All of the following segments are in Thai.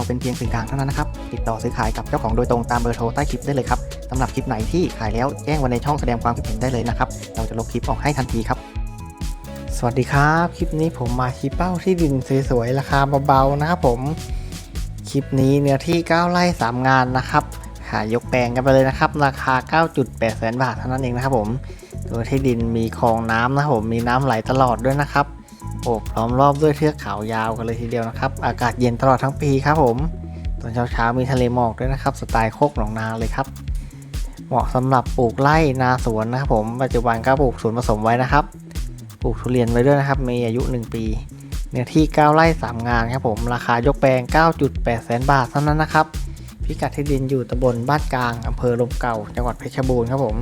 เราเป็นเพียงสื่อกลางเท่านั้นนะครับ ติดต่อซื้อขายกับเจ้าของโดยตรงตามเบอร์โทรใต้คลิปได้เลยครับสำหรับคลิปไหนที่ขายแล้วแจ้งไว้ในช่องแสดงความคิดเห็นได้เลยนะครับ เราจะลบคลิปออกให้ทันทีครับ สวัสดีครับ คลิปนี้ผมมาชี้เป้าที่ดินสวยๆราคาเบาๆนะครับผม คลิปนี้เนื้อที่ 9 ไร่3 งานนะครับขายยกแปลงกันไปเลยนะครับ ราคา 9.8 แสนบาทเท่านั้นเองนะครับผมตัวที่ดินมีคลองน้ำนะครับผมมีน้ำไหลตลอดด้วยนะครับ โอบล้อมรอบด้วยเทือกเขายาวกันเลยทีเดียวนะครับ อากาศเย็นตลอดทั้งปีครับผมตอนเช้าๆมีทะเลหมอกด้วยนะครับ สไตล์โคกหนองนาเลยครับ เหมาะสำหรับปลูกไร่นาสวนนะครับผมปัจจุบันก็ปลูกสวนผสมไว้นะครับ ปลูกทุเรียนไว้ด้วยนะครับ มีอายุ 1 ปี เนื้อที่ 9 ไร่ 3 งานครับผม ราคายกแปลง 9.8 แสนบาทเท่านั้นนะครับ พิกัดที่ดินอยู่ตำบลบ้านกลางอำเภอลมเก่า จังหวัดเพชรบูรณ์ครับผม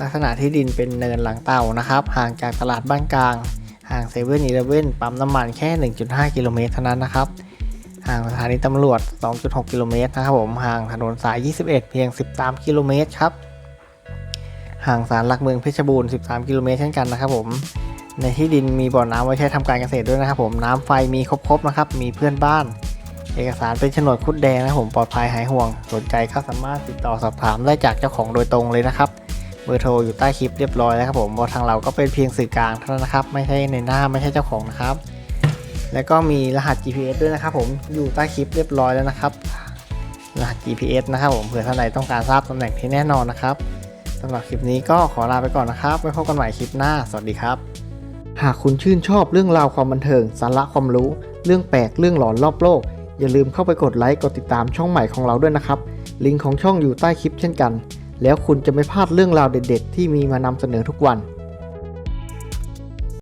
ลักษณะที่ดินเป็นเนินหลังเต่านะครับ ห่างจากตลาดบ้านกลาง ห่างเซเว่นอีเลเว่นปั๊มน้ำมันแค่ 1.5 กิโลเมตรเท่านั้นนะครับ ห่างสถานีตำรวจ 2.6 กิโลเมตรนะครับผมห่างถนนสาย 21 เพียง 13 กิโลเมตรครับห่างศาลหลักเมืองเพชรบูรณ์ 13 กิโลเมตรเช่นกันนะครับผมในที่ดินมีบ่อน้ำไว้ใช้ทำการเกษตรด้วยนะครับผมน้ำไฟมีครบๆนะครับ มีเพื่อนบ้าน เอกสารเป็นโฉนดคุดแดงนะครับผมปลอดภัยหายห่วง สนใจก็สามารถติดต่อสอบถามได้จากเจ้าของโดยตรงเลยนะครับ เบอร์โทรอยู่ใต้คลิปเรียบร้อยแล้วครับผมเพราะทางเราก็เป็นเพียงสื่อกลางเท่านั้นนะครับ ไม่ใช่ในหน้าไม่ใช่เจ้าของนะครับ แล้วก็มีรหัส GPS ด้วยนะครับผมอยู่ใต้คลิปเรียบร้อยแล้วนะครับรหัส GPS นะครับผมเผื่อท่านใดต้องการทราบตำแหน่งที่แน่นอนนะครับสำหรับคลิปนี้ก็ขอลาไปก่อนนะครับไว้พบกันใหม่คลิปหน้า สวัสดีครับ หากคุณชื่นชอบเรื่องราวความบันเทิง สาระความรู้ เรื่องแปลกเรื่องหลอนรอบโลก อย่าลืมเข้าไปกดไลค์กดติดตามช่องใหม่ของเราด้วยนะครับ ลิงก์ของช่องอยู่ใต้คลิปเช่นกัน แล้วคุณจะไม่พลาดเรื่องราวเด็ด ๆ ที่มีมานำเสนอทุกวัน